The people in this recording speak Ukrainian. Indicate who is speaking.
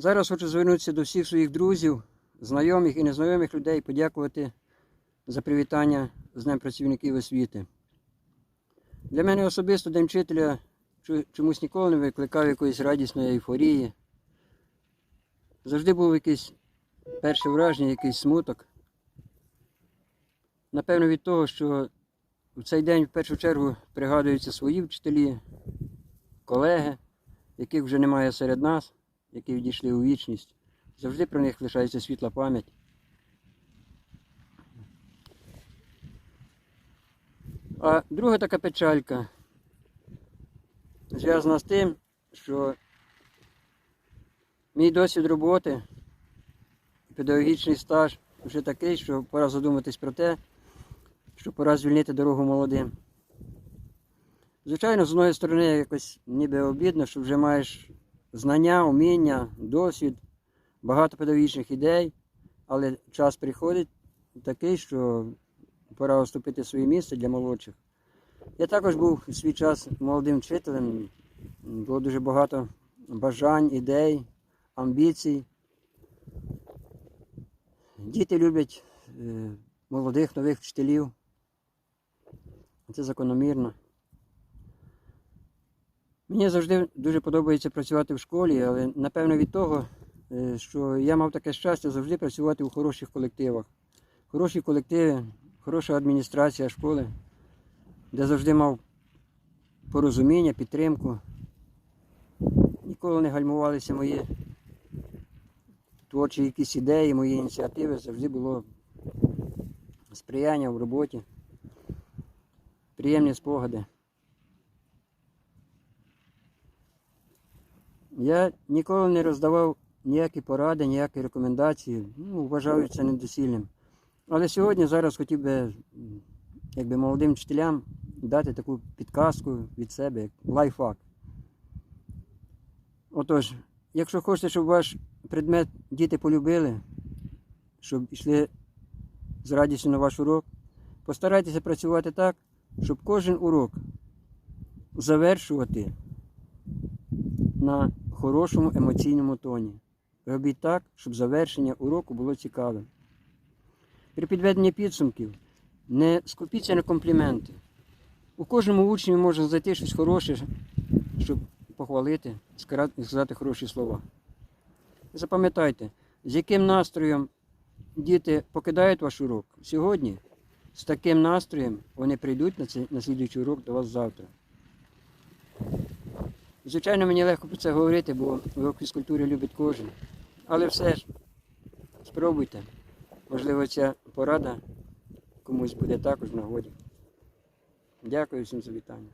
Speaker 1: Зараз хочу звернутися до всіх своїх друзів, знайомих і незнайомих людей, подякувати за привітання з Днем працівників освіти. Для мене особисто День вчителя чомусь ніколи не викликав якоїсь радісної ейфорії. Завжди був якийсь перше враження, якийсь смуток. Напевно, від того, що в цей день в першу чергу пригадуються свої вчителі, колеги, яких вже немає серед нас, які відійшли у вічність. Завжди про них лишається світла пам'ять. А друга така печалька зв'язана з тим, що мій досвід роботи, педагогічний стаж вже такий, що пора задуматись про те, що пора звільнити дорогу молодим. Звичайно, з одної сторони, якось ніби обідно, що вже маєш знання, уміння, досвід, багато педагогічних ідей, але час приходить такий, що пора уступити своє місце для молодших. Я також був у свій час молодим вчителем, було дуже багато бажань, ідей, амбіцій. Діти люблять е, молодих нових вчителів. Це закономірно. Мені завжди дуже подобається працювати в школі, але напевно від того, е, що я мав таке щастя завжди працювати у хороших колективах. Хороші колективи, хороша адміністрація школи, де завжди мав порозуміння, підтримку. Ніколи не гальмувалися мої творчі якісь ідеї, мої ініціативи. Завжди було сприяння в роботі, приємні спогади. Я ніколи не роздавав ніякі поради, ніякі рекомендації. Ну, вважаю це недосільним. Але сьогодні зараз хотів би якби молодим вчителям дати таку підказку від себе, як лайфхак. Отож, якщо хочете, щоб ваш предмет діти полюбили, щоб йшли з радістю на ваш урок, постарайтеся працювати так, щоб кожен урок завершувати на хорошому емоційному тоні. Робіть так, щоб завершення уроку було цікавим. При підведенні підсумків не скупіться на компліменти. У кожному учні можна знайти щось хороше, щоб похвалити, сказати хороші слова. Запам'ятайте, з яким настроєм діти покидають ваш урок сьогодні, з таким настроєм вони прийдуть на, цей, на слідуючий урок до вас завтра. Звичайно, мені легко про це говорити, бо урок фізкультури любить кожен. Але все ж, спробуйте. Можливо, ця порада комусь буде також нагоді. Дякую всім за вітання.